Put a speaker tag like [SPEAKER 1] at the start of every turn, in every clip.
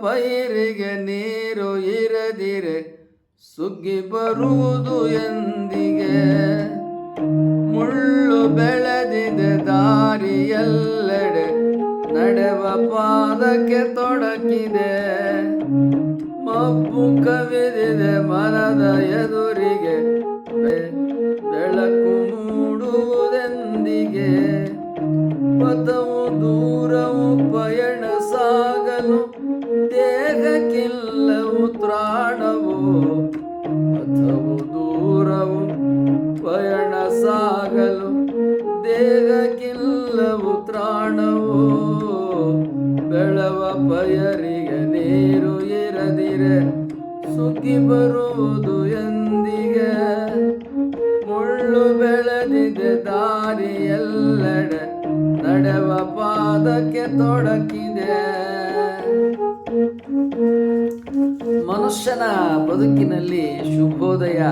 [SPEAKER 1] ಪೈರಿಗೆ ನೀರು ಇರದಿರೆ, ಸುಗ್ಗಿ ಬರುವುದು ಎಂದಿಗೆ. ಮುಳ್ಳು ಬೆಳೆದಿದೆ ದಾರಿಯೆಲ್ಲೆಡೆ, ನಡೆವ ಪಾದಕ್ಕೆ ತೊಡಕಿದೆ. ಮಬ್ಬು ಕವಿದಿದೆ ಮನದ ಎದುರಿಗೆ, ಬೆಳಕು ಮೂಡುವುದೆಂದಿಗೆ. ಪಥವು ದೂರವು ಪಯಣ ಸಾಗಲು ಮನುಷ್ಯನ ಬದುಕಿನಲ್ಲಿ ಶುಭೋದಯ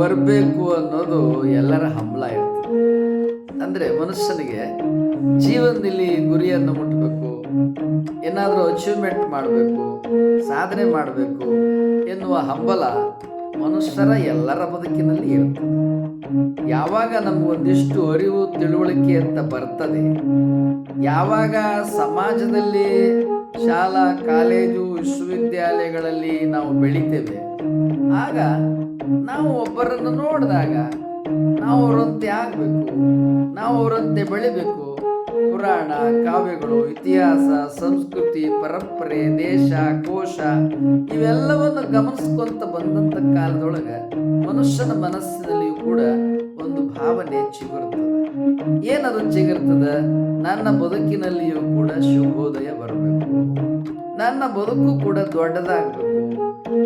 [SPEAKER 1] ಬರಬೇಕು ಅನ್ನೋದು ಎಲ್ಲರ ಹಂಬಲ ಇರ್ತದೆ ಅಂದರೆ ಮನುಷ್ಯನಿಗೆ ಜೀವನದಲ್ಲಿ ಗುರಿಯನ್ನು ಮುಟ್ಟಬೇಕು ಏನಾದರೂ ಅಚೀವ್ಮೆಂಟ್ ಮಾಡಬೇಕು, ಸಾಧನೆ ಮಾಡಬೇಕು ಎನ್ನುವ ಹಂಬಲ ಮನುಷ್ಯರ ಎಲ್ಲರ ಬದುಕಿನಲ್ಲಿ ಇರ್ತದೆ. ಯಾವಾಗ ನಮಗೊಂದಿಷ್ಟು ಅರಿವು, ತಿಳುವಳಿಕೆ ಅಂತ ಬರ್ತದೆ, ಯಾವಾಗ ಸಮಾಜದಲ್ಲಿ ಶಾಲಾ, ಕಾಲೇಜು, ವಿಶ್ವವಿದ್ಯಾಲಯಗಳಲ್ಲಿ ನಾವು ಬೆಳಿತೇವೆ. ಆಗ ನಾವು ಒಬ್ಬರನ್ನು ನೋಡಿದಾಗ ನಾವು ಅವರಂತೆ ಆಗಬೇಕು, ನಾವು ಅವರಂತೆ ಬೆಳಿಬೇಕು. ಪುರಾಣ, ಕಾವ್ಯಗಳು, ಇತಿಹಾಸ, ಸಂಸ್ಕೃತಿ, ಪರಂಪರೆ, ದೇಶ, ಕೋಶ ಇವೆಲ್ಲವನ್ನು ಗಮನಿಸ್ಕೊಂತ ಬಂದಂಥ ಕಾಲದೊಳಗೆ ಮನುಷ್ಯನ ಮನಸ್ಸಿನಲ್ಲಿಯೂ ಕೂಡ ಒಂದು ಭಾವನೆ ಚಿಗುರ್ತದೆ ಏನದು ಚಿಗುರ್ತದ? ನನ್ನ ಬದುಕಿನಲ್ಲಿಯೂ ಕೂಡ ಶುಭೋದಯ ಬರಬೇಕು. ನನ್ನ ಬದುಕು ಕೂಡ ದೊಡ್ಡದಾಗಬೇಕು.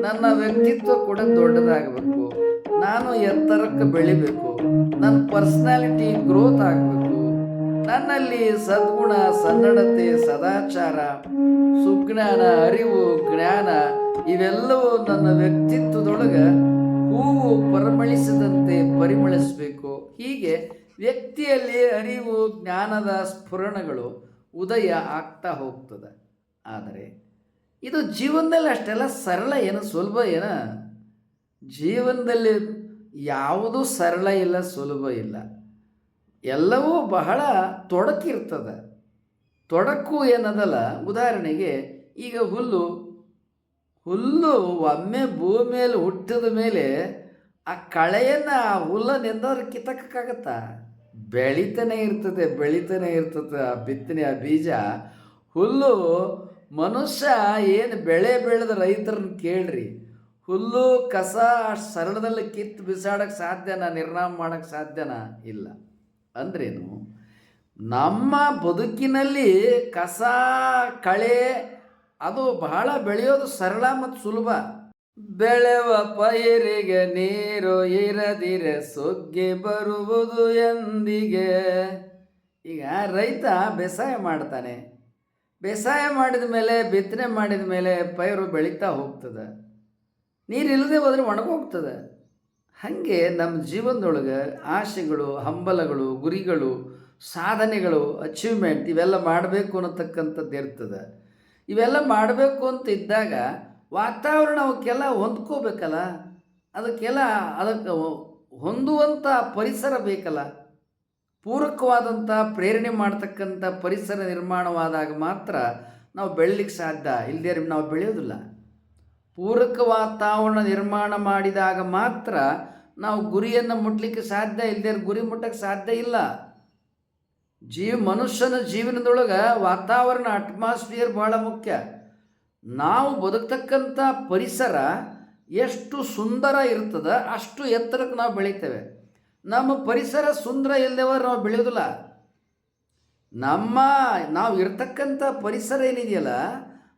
[SPEAKER 1] ನನ್ನ ವ್ಯಕ್ತಿತ್ವ ಕೂಡ ದೊಡ್ಡದಾಗಬೇಕು. ನಾನು ಎತ್ತರಕ್ಕೆ ಬೆಳಿಬೇಕು. ನನ್ನ ಪರ್ಸನಾಲಿಟಿ ಗ್ರೋತ್ ಆಗಬೇಕು. ನನ್ನಲ್ಲಿ ಸದ್ಗುಣ, ಸನ್ನಡತೆ, ಸದಾಚಾರ, ಸುಜ್ಞಾನ, ಅರಿವು, ಜ್ಞಾನ ಇವೆಲ್ಲವೂ ನನ್ನ ವ್ಯಕ್ತಿತ್ವದೊಳಗೆ ಹೂವು ಪರಿಮಳಿಸದಂತೆ ಪರಿಮಳಿಸಬೇಕು. ಹೀಗೆ ವ್ಯಕ್ತಿಯಲ್ಲಿ ಅರಿವು, ಜ್ಞಾನದ ಸ್ಫುರಣಗಳು ಉದಯ ಆಗ್ತಾ ಹೋಗ್ತದೆ. ಆದರೆ ಇದು ಜೀವನದಲ್ಲಿ ಅಷ್ಟೆಲ್ಲ ಸರಳ ಏನು, ಸುಲಭ ಏನ? ಜೀವನದಲ್ಲಿ ಯಾವುದೂ ಸರಳ ಇಲ್ಲ, ಸುಲಭ ಇಲ್ಲ. ಎಲ್ಲವೂ ಬಹಳ ತೊಡಕಿರ್ತದೆ. ತೊಡಕು ಏನದಲ್ಲ? ಉದಾಹರಣೆಗೆ ಈಗ ಹುಲ್ಲು ಹುಲ್ಲು ಒಮ್ಮೆ ಭೂಮಿಯಲ್ಲಿ ಹುಟ್ಟಿದ ಮೇಲೆ ಆ ಕಳೆಯನ್ನು ಆ ಹುಲ್ಲನ್ನು ಎಂದಾದ್ರೂ ಕಿತ್ತಕ್ಕಾಗತ್ತಾ? ಬೆಳಿತಾನೆ ಇರ್ತದೆ ಬೆಳಿತಾನೆ ಇರ್ತದೆ ಆ ಬಿತ್ತನೆ, ಆ ಬೀಜ. ಹುಲ್ಲು ಮನುಷ್ಯ ಏನು ಬೆಳೆ ಬೆಳೆದ ರೈತರನ್ನ ಕೇಳ್ರಿ. ಹುಲ್ಲು ಕಸ ಸರಳದಲ್ಲಿ ಕಿತ್ತು ಬಿಸಾಡೋಕ್ಕೆ ಸಾಧ್ಯನಾ, ನಿರ್ನಾಮ ಮಾಡೋಕ್ಕೆ ಸಾಧ್ಯನಾ? ಇಲ್ಲ. ಅಂದ್ರೇನು? ನಮ್ಮ ಬದುಕಿನಲ್ಲಿ ಕಸ, ಕಳೆ ಅದು ಬಹಳ ಬೆಳೆಯೋದು ಸರಳ ಮತ್ತು ಸುಲಭ. ಬೆಳೆವ ಪೈರಿಗೆ ನೀರು ಇರದಿರೆ ಸುಗ್ಗಿ ಬರುವುದು ಎಂದಿಗೆ. ಈಗ ರೈತ ಬೇಸಾಯ ಮಾಡ್ತಾನೆ. ಬೇಸಾಯ ಮಾಡಿದ ಮೇಲೆ, ಬಿತ್ತನೆ ಮಾಡಿದ ಮೇಲೆ ಪೈರು ಬೆಳೀತಾ ಹೋಗ್ತದೆ. ನೀರಿಲ್ಲದೆ ಹೋದರೆ ಒಣಗೋಗ್ತದೆ. ಹಾಗೆ ನಮ್ಮ ಜೀವನದೊಳಗೆ ಆಸೆಗಳು, ಹಂಬಲಗಳು, ಗುರಿಗಳು, ಸಾಧನೆಗಳು ಅಚೀವ್ಮೆಂಟ್ ಇವೆಲ್ಲ ಮಾಡಬೇಕು ಅನ್ನತಕ್ಕಂಥದ್ದು ಇರ್ತದೆ ಇವೆಲ್ಲ ಮಾಡಬೇಕು ಅಂತ ಇದ್ದಾಗ ವಾತಾವರಣ ಅವಕ್ಕೆಲ್ಲ ಹೊಂದ್ಕೋಬೇಕಲ್ಲ? ಅದಕ್ಕೆಲ್ಲ ಅದಕ್ಕೆ ಹೊಂದುವಂಥ ಪರಿಸರ ಬೇಕಲ್ಲ? ಪೂರಕವಾದಂಥ ಪ್ರೇರಣೆ ಮಾಡ್ತಕ್ಕಂಥ ಪರಿಸರ ನಿರ್ಮಾಣವಾದಾಗ ಮಾತ್ರ ನಾವು ಬೆಳಲಿಕ್ಕೆ ಸಾಧ್ಯ. ಇಲ್ಲದೇ ನಾವು ಬೆಳೆಯೋದಿಲ್ಲ. ಪೂರಕ ವಾತಾವರಣ ನಿರ್ಮಾಣ ಮಾಡಿದಾಗ ಮಾತ್ರ ನಾವು ಗುರಿಯನ್ನು ಮುಟ್ಲಿಕ್ಕೆ ಸಾಧ್ಯ ಇಲ್ಲದೇ ಗುರಿ ಮುಟ್ಟಕ್ಕೆ ಸಾಧ್ಯ ಇಲ್ಲ. ಜೀವ ಮನುಷ್ಯನ ಜೀವನದೊಳಗೆ ವಾತಾವರಣ ಅಟ್ಮಾಸ್ಫಿಯರ್ ಭಾಳ ಮುಖ್ಯ. ನಾವು ಬದುಕ್ತಕ್ಕಂಥ ಪರಿಸರ ಎಷ್ಟು ಸುಂದರ ಇರ್ತದೆ, ಅಷ್ಟು ಎತ್ತರಕ್ಕೆ ನಾವು ಬೆಳಿತೇವೆ. ನಮ್ಮ ಪರಿಸರ ಸುಂದರ ಇಲ್ಲದವರು ನಾವು ಬೆಳೆಯೋದಿಲ್ಲ. ನಮ್ಮ, ನಾವು ಇರ್ತಕ್ಕಂಥ ಪರಿಸರ ಏನಿದೆಯಲ್ಲ,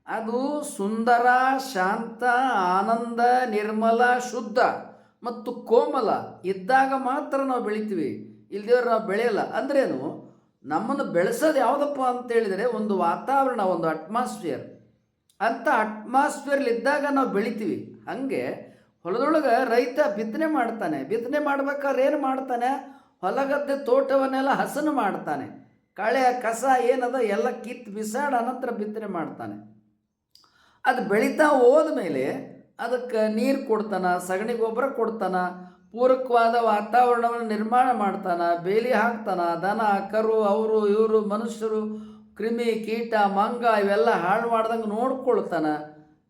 [SPEAKER 1] ಅದು ಸುಂದರ, ಶಾಂತ, ಆನಂದ, ನಿರ್ಮಲ, ಶುದ್ಧ ಮತ್ತು ಕೋಮಲ ಇದ್ದಾಗ ಮಾತ್ರ ನಾವು ಬೆಳಿತೀವಿ. ಇಲ್ದೇವ್ರು ನಾವು ಬೆಳೆಯಲ್ಲ. ಅಂದ್ರೇನು? ನಮ್ಮನ್ನು ಬೆಳೆಸೋದು ಯಾವುದಪ್ಪ ಅಂತ ಹೇಳಿದರೆ ಒಂದು ವಾತಾವರಣ, ಒಂದು ಅಟ್ಮಾಸ್ಫಿಯರ್ ಅಂಥ ಅಟ್ಮಾಸ್ಫಿಯರ್ಲಿದ್ದಾಗ ನಾವು ಬೆಳಿತೀವಿ. ಹಾಗೆ ಹೊಲದೊಳಗೆ ರೈತ ಬಿತ್ತನೆ ಮಾಡ್ತಾನೆ. ಬಿತ್ತನೆ ಮಾಡ್ಬೇಕಾದ್ರೆ ಏನು ಮಾಡ್ತಾನೆ? ಹೊಲಗದ್ದೆ ತೋಟವನ್ನೆಲ್ಲ ಹಸನು ಮಾಡ್ತಾನೆ. ಕಳೆ, ಕಸ ಏನದ ಎಲ್ಲ ಕಿತ್ತು ಬಿಸಾಡ ಅನಂತರ ಬಿತ್ತನೆ ಮಾಡ್ತಾನೆ. ಅದು ಬೆಳೀತಾ ಹೋದ್ಮೇಲೆ ಅದಕ್ಕೆ ನೀರು ಕೊಡ್ತಾನ, ಸಗಣಿ ಗೊಬ್ಬರ ಕೊಡ್ತಾನ ಪೂರಕವಾದ ವಾತಾವರಣವನ್ನು ನಿರ್ಮಾಣ ಮಾಡ್ತಾನೆ, ಬೇಲಿ ಹಾಕ್ತಾನೆ, ದನ, ಕರು, ಅವರು, ಇವರು, ಮನುಷ್ಯರು, ಕ್ರಿಮಿ, ಕೀಟ, ಮಂಗ ಇವೆಲ್ಲ ಹಾಳು ಮಾಡ್ದಂಗೆ ನೋಡ್ಕೊಳ್ತಾನೆ.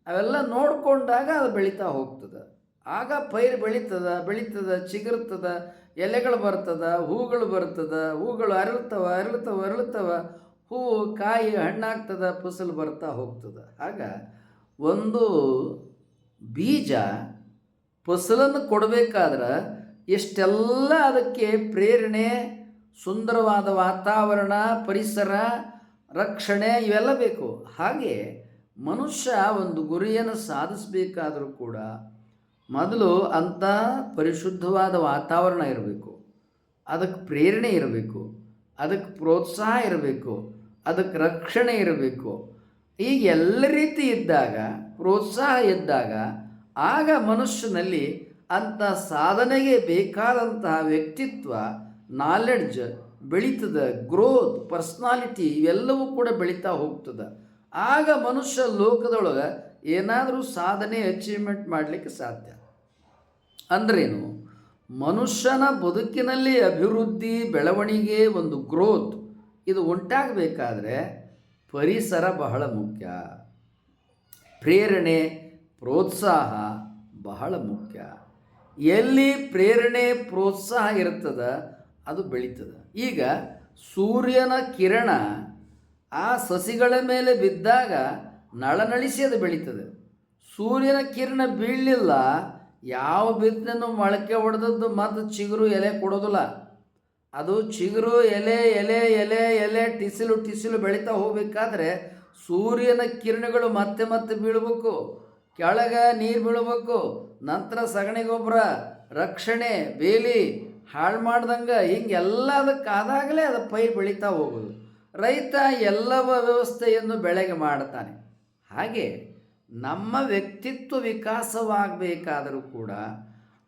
[SPEAKER 1] ಅವೆಲ್ಲ ನೋಡಿಕೊಂಡಾಗ ಅದು ಬೆಳೀತಾ ಹೋಗ್ತದೆ. ಆಗ ಪೈರು ಬೆಳೀತದ ಬೆಳೀತದ, ಚಿಗುರ್ತದ, ಎಲೆಗಳು ಬರ್ತದ, ಹೂಗಳು ಬರ್ತದ, ಹೂಗಳು ಅರಳ್ತವ ಅರಳ್ತವ ಅರಳ್ತವ ಹೂವು ಕಾಯಿ, ಹಣ್ಣಾಗ್ತದ, ಫಸಲು ಬರ್ತಾ ಹೋಗ್ತದೆ. ಆಗ ಒಂದು ಬೀಜ ಫಸಲನ್ನು ಕೊಡಬೇಕಾದ್ರೆ ಎಷ್ಟೆಲ್ಲ ಅದಕ್ಕೆ ಪ್ರೇರಣೆ, ಸುಂದರವಾದ ವಾತಾವರಣ, ಪರಿಸರ, ರಕ್ಷಣೆ ಇವೆಲ್ಲ ಬೇಕು. ಹಾಗೆ ಮನುಷ್ಯ ಒಂದು ಗುರಿಯನ್ನು ಸಾಧಿಸಬೇಕಾದರೂ ಕೂಡ ಮೊದಲು ಅಂಥ ಪರಿಶುದ್ಧವಾದ ವಾತಾವರಣ ಇರಬೇಕು. ಅದಕ್ಕೆ ಪ್ರೇರಣೆ ಇರಬೇಕು. ಅದಕ್ಕೆ ಪ್ರೋತ್ಸಾಹ ಇರಬೇಕು. ಅದಕ್ಕೆ ರಕ್ಷಣೆ ಇರಬೇಕು. ಈಗ ಎಲ್ಲ ರೀತಿ ಇದ್ದಾಗ, ಪ್ರೋತ್ಸಾಹ ಇದ್ದಾಗ ಆಗ ಮನುಷ್ಯನಲ್ಲಿ ಅಂಥ ಸಾಧನೆಗೆ ಬೇಕಾದಂತಹ ವ್ಯಕ್ತಿತ್ವ ನಾಲೆಡ್ಜ್ ಬೆಳೀತದೆ ಗ್ರೋತ್ ಪರ್ಸ್ನಾಲಿಟಿ ಇವೆಲ್ಲವೂ ಕೂಡ ಬೆಳೀತಾ ಹೋಗ್ತದೆ. ಆಗ ಮನುಷ್ಯ ಲೋಕದೊಳಗೆ ಏನಾದರೂ ಸಾಧನೆ ಅಚೀವ್ಮೆಂಟ್ ಮಾಡಲಿಕ್ಕೆ ಸಾಧ್ಯ. ಅಂದ್ರೇನು, ಮನುಷ್ಯನ ಬದುಕಿನಲ್ಲಿ ಅಭಿವೃದ್ಧಿ, ಬೆಳವಣಿಗೆ, ಒಂದು ಗ್ರೋತ್ ಇದು ಉಂಟಾಗಬೇಕಾದ್ರೆ ಪರಿಸರ ಬಹಳ ಮುಖ್ಯ. ಪ್ರೇರಣೆ ಪ್ರೋತ್ಸಾಹ ಬಹಳ ಮುಖ್ಯ. ಎಲ್ಲಿ ಪ್ರೇರಣೆ ಪ್ರೋತ್ಸಾಹ ಇರ್ತದ ಅದು ಬೆಳೀತದೆ. ಈಗ ಸೂರ್ಯನ ಕಿರಣ ಆ ಸಸಿಗಳ ಮೇಲೆ ಬಿದ್ದಾಗ ನಳನಳಿಸಿ ಅದು ಬೆಳೀತದೆ. ಸೂರ್ಯನ ಕಿರಣ ಬೀಳಲಿಲ್ಲ, ಯಾವ ಬಿದ್ದನ್ನು ಮೊಳಕೆ ಹೊಡೆದದ್ದು ಮತ್ತು ಚಿಗುರು ಎಲೆ ಕೊಡೋದಿಲ್ಲ. ಅದು ಚಿಗುರು ಎಲೆ ಎಲೆ ಎಲೆ ಎಲೆ ಟಿಸಿಲು ಟಿಸಿಲು ಬೆಳೀತಾ ಹೋಗಬೇಕಾದ್ರೆ ಸೂರ್ಯನ ಕಿರಣಗಳು ಮತ್ತೆ ಮತ್ತೆ ಬೀಳಬೇಕು. ಕೆಳಗೆ ನೀರು ಬೀಳಬೇಕು, ನಂತರ ಸಗಣಿ ಗೊಬ್ಬರ, ರಕ್ಷಣೆ, ಬೇಲಿ, ಹಾಳು ಮಾಡ್ದಂಗೆ ಹಿಂಗೆಲ್ಲ ಅದಕ್ಕೆ ಆದಾಗಲೇ ಅದು ಪೈರು ಬೆಳೀತಾ ಹೋಗೋದು. ರೈತ ಎಲ್ಲವ ವ್ಯವಸ್ಥೆಯನ್ನು ಬೆಳೆಗೆ ಮಾಡ್ತಾನೆ. ಹಾಗೆ ನಮ್ಮ ವ್ಯಕ್ತಿತ್ವ ವಿಕಾಸವಾಗಬೇಕಾದರೂ ಕೂಡ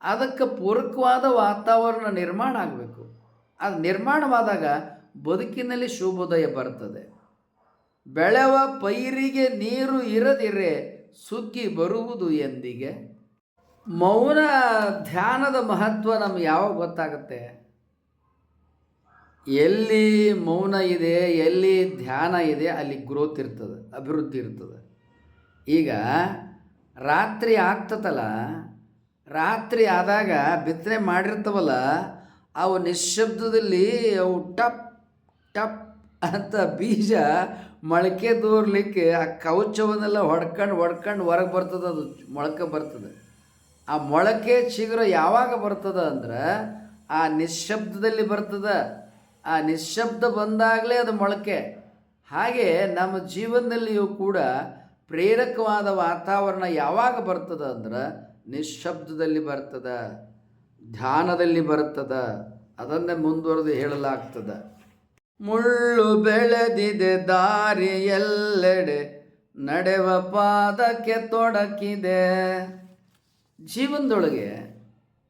[SPEAKER 1] ಅದಕ್ಕೆ ಪೂರಕವಾದ ವಾತಾವರಣ ನಿರ್ಮಾಣ ಆಗಬೇಕು. ಅದು ನಿರ್ಮಾಣವಾದಾಗ ಬದುಕಿನಲ್ಲಿ ಶುಭೋದಯ ಬರ್ತದೆ. ಬೆಳೆವ ಪೈರಿಗೆ ನೀರು ಇರದಿರೆ ಸುಗ್ಗಿ ಬರುವುದು ಎಂದಿಗೆ? ಮೌನ ಧ್ಯಾನದ ಮಹತ್ವ ನಮ್ಗೆ ಯಾವಾಗ ಗೊತ್ತಾಗುತ್ತೆ? ಎಲ್ಲಿ ಮೌನ ಇದೆ, ಎಲ್ಲಿ ಧ್ಯಾನ ಇದೆ, ಅಲ್ಲಿ ಗ್ರೋತ್ ಇರ್ತದೆ, ಅಭಿವೃದ್ಧಿ ಇರ್ತದೆ. ಈಗ ರಾತ್ರಿ ಆಗ್ತದಲ್ಲ, ರಾತ್ರಿ ಆದಾಗ ಬಿತ್ತನೆ ಮಾಡಿರ್ತವಲ್ಲ, ಅವು ನಿಶ್ಶಬ್ದದಲ್ಲಿ ಅವು ಟಪ್ ಟಪ್ ಅಂತ ಬೀಜ ಮೊಳಕೆ ದೂರ್ಲಿಕ್ಕೆ ಆ ಕವಚವನ್ನೆಲ್ಲ ಹೊಡ್ಕೊಂಡು ಹೊಡ್ಕೊಂಡು ಹೊರಗೆ ಬರ್ತದೆ ಅದು, ಮೊಳಕೆ ಬರ್ತದೆ. ಆ ಮೊಳಕೆ ಶೀಘ್ರ ಯಾವಾಗ ಬರ್ತದೆ ಅಂದ್ರೆ ಆ ನಿಶ್ಶಬ್ದದಲ್ಲಿ ಬರ್ತದೆ. ಆ ನಿಶ್ಶಬ್ದ ಬಂದಾಗಲೇ ಅದು ಮೊಳಕೆ. ಹಾಗೆ ನಮ್ಮ ಜೀವನದಲ್ಲಿಯೂ ಕೂಡ ಪ್ರೇರಕವಾದ ವಾತಾವರಣ ಯಾವಾಗ ಬರ್ತದೆ ಅಂದ್ರೆ ನಿಶ್ಶಬ್ದದಲ್ಲಿ ಬರ್ತದೆ, ಧ್ಯಾನದಲ್ಲಿ ಬರ್ತದೆ. ಅದನ್ನೇ ಮುಂದುವರೆದು ಹೇಳಲಾಗ್ತದೆ. ಮುಳ್ಳು ಬೆಳೆದಿದೆ, ದಾರಿ ಎಲ್ಲೆಡೆ ನಡೆವ ಪಾದಕ್ಕೆ ತೊಡಕಿದೆ. ಜೀವನದೊಳಗೆ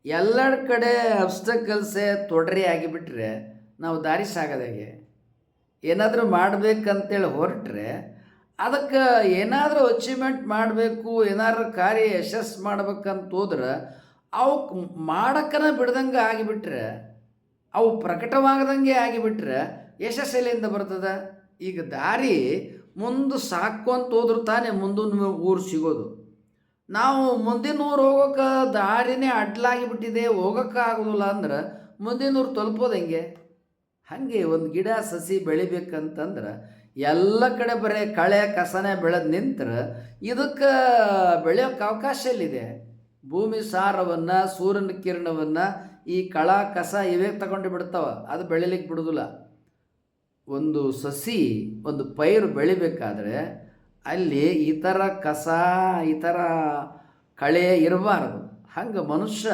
[SPEAKER 1] ಎಲ್ಲರ ಕಡೆ ಅಬ್ಸ್ಟಕಲ್ಸೇ ತೊಡರಿ ಆಗಿಬಿಟ್ರೆ ನಾವು ದಾರಿ ಸಾಗೋದಾಗೆ. ಏನಾದರೂ ಮಾಡಬೇಕಂತೇಳಿ ಹೊರಟ್ರೆ ಅದಕ್ಕೆ ಏನಾದರೂ ಅಚೀವ್ಮೆಂಟ್ ಮಾಡಬೇಕು, ಏನಾದ್ರು ಕಾರ್ಯ ಯಶಸ್ಸು ಮಾಡ್ಬೇಕಂತ ಹೋದ್ರೆ ಅವಕ್ಕೆ ಮಾಡಕ್ಕನ ಬಿಡ್ದಂಗೆ ಆಗಿಬಿಟ್ರೆ, ಅವು ಪ್ರಕಟವಾಗದಂಗೆ ಆಗಿಬಿಟ್ರೆ ಯಶಸ್ಸು ಬರ್ತದ? ಈಗ ದಾರಿ ಮುಂದೆ ಸಾಕೊಂತ ಹೋದ್ರೆ ತಾನೇ ಮುಂದಿನ ಊರು ಸಿಗೋದು. ನಾವು ಮುಂದಿನ ಊರು ಹೋಗೋಕೆ ದಾರಿನೇ ಅಡ್ಲಾಗಿ ಬಿಟ್ಟಿದೆ ಹೋಗೋಕೆ ಆಗೋದಿಲ್ಲ ಅಂದ್ರೆ ಮುಂದಿನ ಊರು ತಲುಪೋದು ಹೆಂಗೆ? ಹಾಗೆ ಒಂದು ಗಿಡ ಸಸಿ ಬೆಳಿಬೇಕಂತಂದ್ರೆ ಎಲ್ಲ ಕಡೆ ಬರೀ ಕಳೆ, ಕಸನೆ ಬೆಳೆದು ನಿಂತ್ರೆ ಇದಕ್ಕೆ ಬೆಳೆಯೋಕೆ ಅವಕಾಶ ಎಲ್ಲಿದೆ? ಭೂಮಿ ಸಾರವನ್ನು, ಸೂರ್ಯನ ಕಿರಣವನ್ನು ಈ ಕಳ, ಕಸ ಇವೇ ತಗೊಂಡು ಬಿಡ್ತಾವೆ, ಅದು ಬೆಳಿಲಿಕ್ಕೆ ಬಿಡೋದಿಲ್ಲ. ಒಂದು ಸಸಿ, ಒಂದು ಪೈರು ಬೆಳಿಬೇಕಾದ್ರೆ ಅಲ್ಲಿ ಇತರ ಕಸ ಇತರ ಕಳೆ ಇರಬಾರ್ದು. ಹಂಗೆ ಮನುಷ್ಯ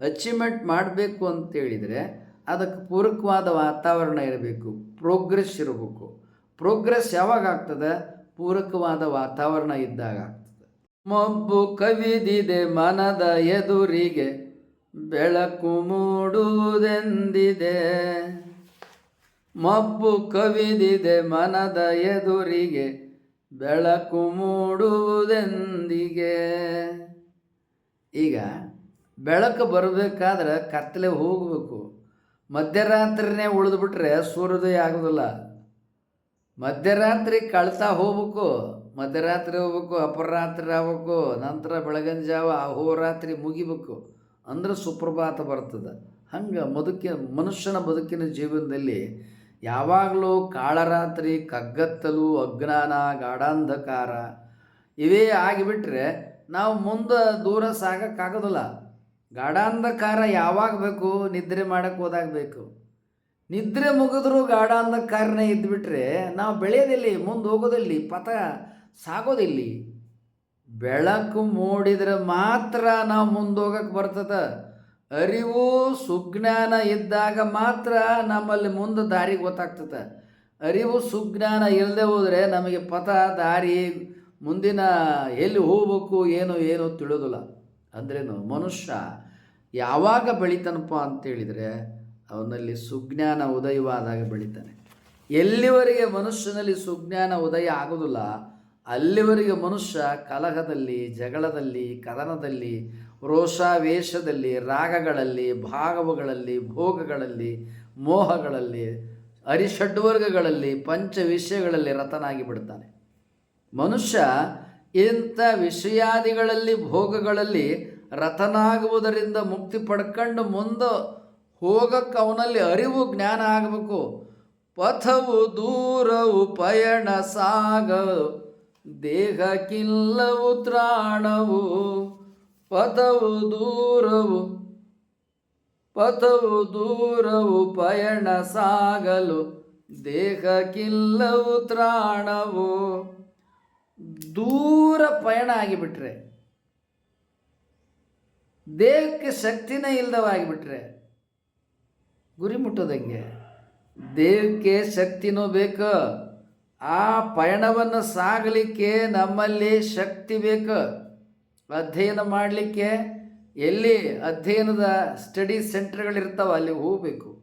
[SPEAKER 1] ಅಚೀವ್ಮೆಂಟ್ ಮಾಡಬೇಕು ಅಂತೇಳಿದರೆ ಅದಕ್ಕೆ ಪೂರಕವಾದ ವಾತಾವರಣ ಇರಬೇಕು ಪ್ರೋಗ್ರೆಸ್ ಇರಬೇಕು. ಪ್ರೋಗ್ರೆಸ್ ಯಾವಾಗ ಆಗ್ತದೆ? ಪೂರಕವಾದ ವಾತಾವರಣ ಇದ್ದಾಗ ಆಗ್ತದೆ. ಮಬ್ಬು ಕವಿದಿದೆ ಮನದ ಎದುರಿಗೆ, ಬೆಳಕು ಮೂಡುವುದೆಂದಿದೆ? ಮಬ್ಬು ಕವಿದಿದೆ ಮನದ ಎದುರಿಗೆ, ಬೆಳಕು ಮೂಡುವುದೆಂದಿಗೆ. ಈಗ ಬೆಳಕು ಬರಬೇಕಾದ್ರೆ ಕತ್ತಲೆ ಹೋಗಬೇಕು. ಮಧ್ಯರಾತ್ರಿನೇ ಉಳಿದ್ಬಿಟ್ರೆ ಸೂರ್ಯೋದಯ ಆಗೋದಿಲ್ಲ. ಮಧ್ಯರಾತ್ರಿ ಕಳ್ತಾ ಹೋಗ್ಬೇಕು, ಮಧ್ಯರಾತ್ರಿ ಹೋಗ್ಬೇಕು, ಅಪರಾತ್ರಿ ಆಗ್ಬೇಕು, ನಂತರ ಬೆಳಗಿನ ಜಾವ ಅಹೋರಾತ್ರಿ ಮುಗಿಬೇಕು. ಅಂದ್ರೆ ಸುಪ್ರಭಾತ ಬರ್ತದೆ. ಹಂಗೆ ಮದುಕಿನ ಮನುಷ್ಯನ ಬದುಕಿನ ಜೀವನದಲ್ಲಿ ಯಾವಾಗಲೂ ಕಾಳರಾತ್ರಿ, ಕಗ್ಗತ್ತಲು, ಅಜ್ಞಾನ, ಗಾಢಾಂಧಕಾರ ಇವೇ ಆಗಿಬಿಟ್ರೆ ನಾವು ಮುಂದೆ ದೂರ ಸಾಗೋಕ್ಕಾಗೋದಿಲ್ಲ. ಗಾಢಾಂಧಕಾರ ಯಾವಾಗ ಬೇಕು ನಿದ್ರೆ ಮಾಡೋಕ್ಕೆ ಹೋದಾಗ ಬೇಕು ನಿದ್ರೆ ಮುಗಿದ್ರೂ ಗಾಢಾಂಧಕಾರನೇ ಇದ್ದುಬಿಟ್ರೆ ನಾವು ಬೆಳೆಯೋದಿಲ್ಲಿ, ಮುಂದೆ ಹೋಗೋದಿಲ್ಲಿ ಪಥ ಸಾಗೋದಿಲ್ಲಿ. ಬೆಳಕು ಮೂಡಿದ್ರೆ ಮಾತ್ರ ನಾವು ಮುಂದೆ ಹೋಗಕ್ಕೆ ಬರ್ತದೆ. ಅರಿವು, ಸುಜ್ಞಾನ ಇದ್ದಾಗ ಮಾತ್ರ ನಮ್ಮಲ್ಲಿ ಮುಂದೆ ದಾರಿ ಗೊತ್ತಾಗ್ತದೆ. ಅರಿವು, ಸುಜ್ಞಾನ ಇಲ್ಲದೆ ಹೋದರೆ ನಮಗೆ ಪಥ, ದಾರಿ, ಮುಂದಿನ ಎಲ್ಲಿ ಹೋಗ್ಬೇಕು, ಏನು ಏನು ತಿಳಿಯೋದಿಲ್ಲ ಅಂದ್ರೇನು, ಮನುಷ್ಯ ಯಾವಾಗ ಬೆಳಿತಾನಪ್ಪ ಅಂತೇಳಿದರೆ ಅವನಲ್ಲಿ ಸುಜ್ಞಾನ ಉದಯವಾದಾಗ ಬೆಳಿತಾನೆ. ಎಲ್ಲಿವರೆಗೆ ಮನುಷ್ಯನಲ್ಲಿ ಸುಜ್ಞಾನ ಉದಯ ಆಗೋದಿಲ್ಲ, ಅಲ್ಲಿವರೆಗೆ ಮನುಷ್ಯ ಕಲಹದಲ್ಲಿ, ಜಗಳದಲ್ಲಿ, ಕದನದಲ್ಲಿ ರೋಷಾವೇಶದಲ್ಲಿ, ರಾಗಗಳಲ್ಲಿ, ಭಾಗವಗಳಲ್ಲಿ, ಭೋಗಗಳಲ್ಲಿ, ಮೋಹಗಳಲ್ಲಿ, ಅರಿಷಡ್ವರ್ಗಗಳಲ್ಲಿ ಪಂಚ ವಿಷಯಗಳಲ್ಲಿ ರತನಾಗಿ ಬಿಡ್ತಾನೆ ಮನುಷ್ಯ ಇಂಥ ವಿಷಯಾದಿಗಳಲ್ಲಿ, ಭೋಗಗಳಲ್ಲಿ ರತನಾಗುವುದರಿಂದ ಮುಕ್ತಿ ಪಡ್ಕೊಂಡು ಮುಂದೆ ಹೋಗಕ್ಕೆ ಅವನಲ್ಲಿ ಅರಿವು, ಜ್ಞಾನ ಆಗಬೇಕು. ಪಥವು ದೂರವು ಪಯಣ ಸಾಗ, ದೇಹಕ್ಕಿಲ್ಲವು ತ್ರಾಣವು. ಪಥವು ದೂರವು ಪಥವು ದೂರವು ಪಯಣ ಸಾಗಲು, ದೇಹಕ್ಕಿಲ್ಲವು ತ್ರಾಣವು. ದೂರ ಪಯಣ ಆಗಿಬಿಟ್ರೆ, ದೇಹಕ್ಕೆ ಶಕ್ತಿನೇ ಇಲ್ಲದವಾಗಿಬಿಟ್ರೆ ಗುರಿ ಮುಟ್ಟೋದಂಗೆ. ದೇಹಕ್ಕೆ ಶಕ್ತಿನೂ ಬೇಕು? ಆ ಪಯಣವನ್ನು ಸಾಗಲಿಕ್ಕೆ ನಮ್ಮಲ್ಲಿ ಶಕ್ತಿ ಬೇಕು? ಅಧ್ಯಯನ ಮಾಡಲಿಕ್ಕೆ ಎಲ್ಲಿ ಅಧ್ಯಯನದ ಸ್ಟಡಿ ಸೆಂಟರ್ಗಳಿರ್ತಾವೆ ಅಲ್ಲಿ ಹೋಗಬೇಕು.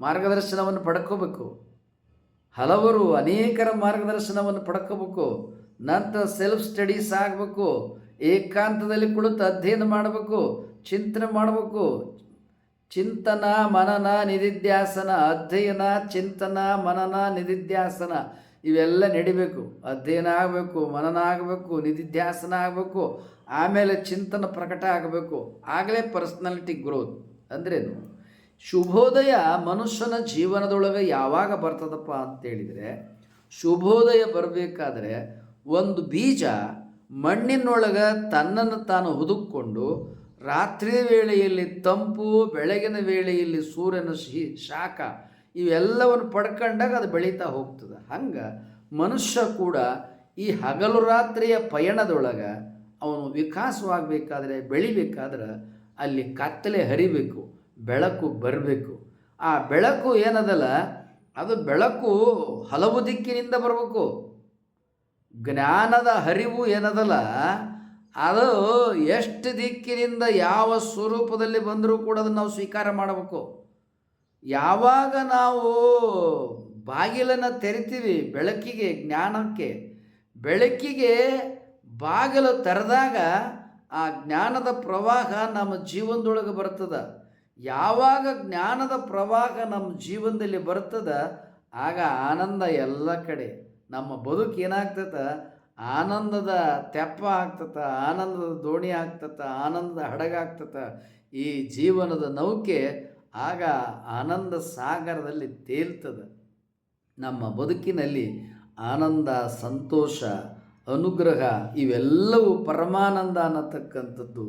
[SPEAKER 1] ಮಾರ್ಗದರ್ಶನವನ್ನು ಪಡ್ಕೋಬೇಕು. ಹಲವರು ಅನೇಕರ ಮಾರ್ಗದರ್ಶನವನ್ನು ಪಡ್ಕೋಬೇಕು. ನಂತರ ಸೆಲ್ಫ್ ಸ್ಟಡೀಸ್ ಆಗಬೇಕು. ಏಕಾಂತದಲ್ಲಿ ಕುಳಿತು ಅಧ್ಯಯನ ಮಾಡಬೇಕು. ಚಿಂತನೆ ಮಾಡಬೇಕು. ಚಿಂತನ, ಮನನ, ನಿಧಿಧ್ಯಾಸನ, ಅಧ್ಯಯನ, ಚಿಂತನ, ಮನನ, ನಿಧಿಧ್ಯಾಸನ ಇವೆಲ್ಲ ನಡಿಬೇಕು. ಅಧ್ಯಯನ ಆಗಬೇಕು, ಮನನ ಆಗಬೇಕು, ನಿಧಿಧ್ಯಾಸನ ಆಗಬೇಕು. ಆಮೇಲೆ ಚಿಂತನ ಪ್ರಕಟ ಆಗಬೇಕು. ಆಗಲೇ ಪರ್ಸ್ನಾಲಿಟಿ ಗ್ರೋತ್ ಅಂದ್ರೇನು? ಶುಭೋದಯ ಮನುಷ್ಯನ ಜೀವನದೊಳಗೆ ಯಾವಾಗ ಬರ್ತದಪ್ಪ ಅಂತೇಳಿದರೆ, ಶುಭೋದಯ ಬರಬೇಕಾದ್ರೆ ಒಂದು ಬೀಜ ಮಣ್ಣಿನೊಳಗೆ ತನ್ನನ್ನು ತಾನು ಹುದುಕೊಂಡು ರಾತ್ರಿ ವೇಳೆಯಲ್ಲಿ ತಂಪು, ಬೆಳಗಿನ ವೇಳೆಯಲ್ಲಿ ಸೂರ್ಯನ ಶಿ, ಶಾಖ ಇವೆಲ್ಲವನ್ನು ಪಡ್ಕೊಂಡಾಗ ಅದು ಬೆಳೀತಾ ಹೋಗ್ತದೆ. ಹಂಗೆ ಮನುಷ್ಯ ಕೂಡ ಈ ಹಗಲು ರಾತ್ರಿಯ ಪಯಣದೊಳಗೆ ಅವನು ವಿಕಾಸವಾಗಬೇಕಾದ್ರೆ, ಬೆಳಿಬೇಕಾದ್ರೆ ಅಲ್ಲಿ ಕತ್ತಲೆ ಹರಿಬೇಕು, ಬೆಳಕು ಬರಬೇಕು. ಆ ಬೆಳಕು ಏನದಲ್ಲ, ಅದು ಬೆಳಕು ಹಲವು ದಿಕ್ಕಿನಿಂದ ಬರಬೇಕು. ಜ್ಞಾನದ ಹರಿವು ಏನದಲ್ಲ, ಅದು ಎಷ್ಟು ದಿಕ್ಕಿನಿಂದ ಯಾವ ಸ್ವರೂಪದಲ್ಲಿ ಬಂದರೂ ಕೂಡ ಅದನ್ನು ನಾವು ಸ್ವೀಕಾರ ಮಾಡಬೇಕು. ಯಾವಾಗ ನಾವು ಬಾಗಿಲನ್ನು ತೆರಿತೀವಿ ಬೆಳಕಿಗೆ, ಜ್ಞಾನಕ್ಕೆ, ಬೆಳಕಿಗೆ ಬಾಗಿಲು ತೆರೆದಾಗ ಆ ಜ್ಞಾನದ ಪ್ರವಾಹ ನಮ್ಮ ಜೀವನದೊಳಗೆ ಬರ್ತದೆ. ಯಾವಾಗ ಜ್ಞಾನದ ಪ್ರವಾಹ ನಮ್ಮ ಜೀವನದಲ್ಲಿ ಬರ್ತದ, ಆಗ ಆನಂದ ಎಲ್ಲ ಕಡೆ. ನಮ್ಮ ಬದುಕು ಏನಾಗ್ತದ? ಆನಂದದ ತೆಪ್ಪ ಆಗ್ತತ ಆನಂದದ ದೋಣಿ ಆಗ್ತತ ಆನಂದದ ಹಡಗ ಆಗ್ತತ ಈ ಜೀವನದ ನೌಕೆ, ಆಗ ಆನಂದ ಸಾಗರದಲ್ಲಿ ತೇಲ್ತದೆ. ನಮ್ಮ ಬದುಕಿನಲ್ಲಿ ಆನಂದ, ಸಂತೋಷ ಅನುಗ್ರಹ ಇವೆಲ್ಲವೂ ಪರಮಾನಂದ ಅನ್ನತಕ್ಕಂಥದ್ದು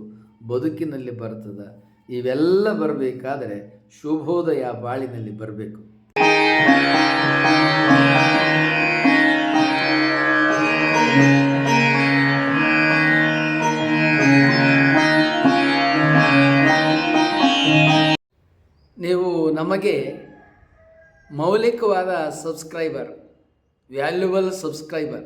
[SPEAKER 1] ಬದುಕಿನಲ್ಲಿ ಬರ್ತದೆ. ಇವೆಲ್ಲ ಬರಬೇಕಾದರೆ ಶುಭೋದಯ ಬಾಳಿನಲ್ಲಿ ಬರಬೇಕು. ನೀವು ನಮಗೆ ಮೌಲಿಕವಾದ ಸಬ್ಸ್ಕ್ರೈಬರ್, ವ್ಯಾಲ್ಯೂಬಲ್ ಸಬ್ಸ್ಕ್ರೈಬರ್